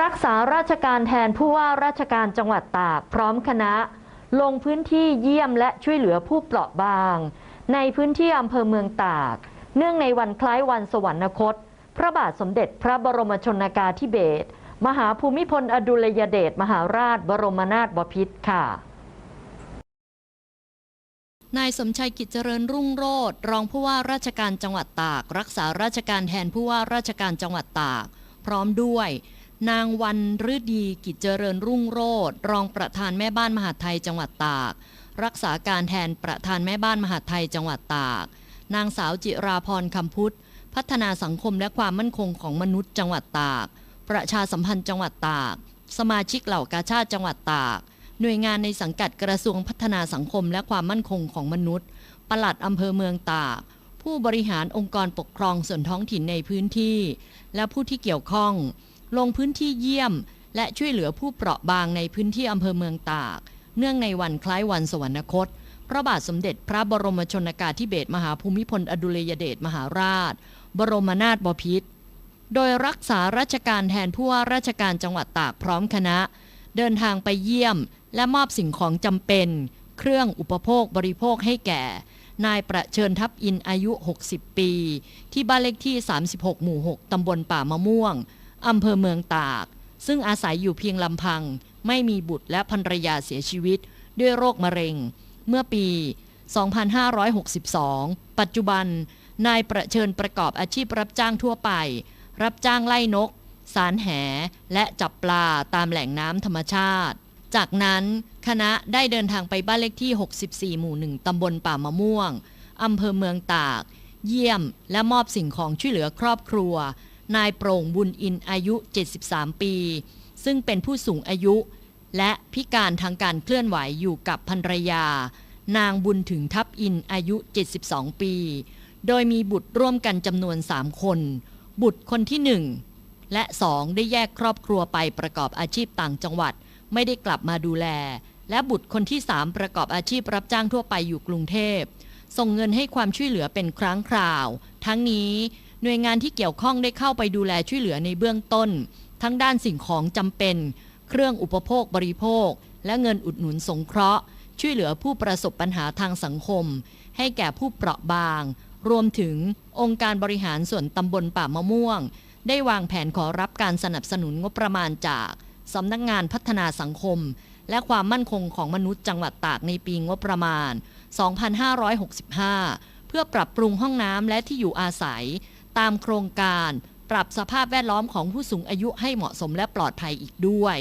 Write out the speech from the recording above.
รักษาราชการแทนผู้ว่าราชการจังหวัดตากพร้อมคณะ ลงพื้นที่เยี่ยมและช่วยเหลือผู้เปราะบาง ในพื้นที่อำเภอเมืองตาก เนื่องในวันคล้ายวันสวรรคต พระบาทสมเด็จพระบรมชนากาธิเบศรมหาภูมิพลอดุลยเดชมหาราชบรมนาถบพิตรค่ะนายสมชัยกิจเจริญรุ่งโรธรองผู้ว่าราชการจังหวัดตาก รักษาราชการแทนผู้ว่าราชการจังหวัดตาก พร้อมด้วย นางวันฤดีกิจเจริญรุ่งโรธรองประธานแม่บ้านมหาไทยจังหวัดตาก รักษาการแทนประธานแม่บ้านมหาไทยจังหวัดตาก นางสาวจิราพรคำพุทธ พัฒนาสังคมและความมั่นคงของมนุษย์จังหวัดตาก ประชาสัมพันธ์จังหวัดตาก สมาชิกเหล่ากาชาติจังหวัดตาก หน่วยงานในสังกัดกระทรวงพัฒนาสังคมและความมั่นคงของมนุษย์ปลัดอำเภอเมืองตากผู้บริหารองค์กรปกครองส่วนท้องถิ่นในพื้นที่ และผู้ที่เกี่ยวข้อง ลงพื้นที่เยี่ยม และช่วยเหลือผู้เปราะบางในพื้นที่อำเภอเมืองตาก เนื่องในวันคล้ายวันสวรรคต พระบาทสมเด็จพระบรมชนากาธิเบศรมหาภูมิพลอดุลยเดชมหาราช บรมนาถบพิตรโดยรักษาราชการแทนผู้ว่าราชการจังหวัดตากพร้อมคณะ เดินทางไปเยี่ยม และมอบสิ่งของจำเป็น เครื่องอุปโภคบริโภคให้แก่ นายประเชิญทับอินอายุ 60 ปี ที่บ้านเลขที่ 36 หมู่ 6 ตำบลป่ามะม่วง อำเภอเมืองตาก ซึ่งอาศัยอยู่เพียงลำพัง ไม่มีบุตรและภรรยาเสียชีวิต ด้วยโรคมะเร็ง เมื่อปี 2562 ปัจจุบัน นายประเชิญประกอบอาชีพรับจ้างทั่วไป รับจ้างไล่นก สารแห และจับปลาตามแหล่งน้ำธรรมชาติ จากนั้นคณะได้เดินทางไปบ้านเลขที่ 64 หมู่ 1 ตำบลป่ามะม่วง อำเภอเมืองตาก เยี่ยมและมอบสิ่งของช่วยเหลือครอบครัว นายโปร่งบุญอินอายุ 73 ปี ซึ่งเป็นผู้สูงอายุ และพิการทางการเคลื่อนไหวอยู่กับภรรยา นางบุญถึงทับอินอายุ 72 ปี โดยมีบุตรร่วมกันจำนวน 3 คน บุตรคนที่ 1 และ 2 ได้แยกครอบครัวไปประกอบอาชีพต่างจังหวัด ไม่ได้กลับมาดูแล และบุตรคนที่ 3 ประกอบอาชีพรับจ้างทั่วไปอยู่กรุงเทพส่งเงินให้ความช่วยเหลือเป็นครั้งคราว ทั้งนี้ หน่วยงานที่เกี่ยวข้องได้เข้าไปดูแลช่วยเหลือในเบื้องต้น ทั้งด้านสิ่งของจำเป็น เครื่องอุปโภคบริโภค และเงินอุดหนุนสงเคราะห์ ช่วยเหลือผู้ประสบปัญหาทางสังคม ให้แก่ผู้เปราะบาง รวมถึงองค์การบริหารส่วนตำบลป่ามะม่วง ได้วางแผนขอรับการสนับสนุนงบประมาณจากสำนักงงานพัฒนาสังคม และความมั่นคงของมนุษย์จังหวัดตากในปีงบประมาณ 2565 เพื่อปรับปรุงห้องน้ำและที่อยู่อาศัย ตามโครงการ ปรับสภาพแวดล้อมของผู้สูงอายุให้เหมาะสมและปลอดภัยอีกด้วย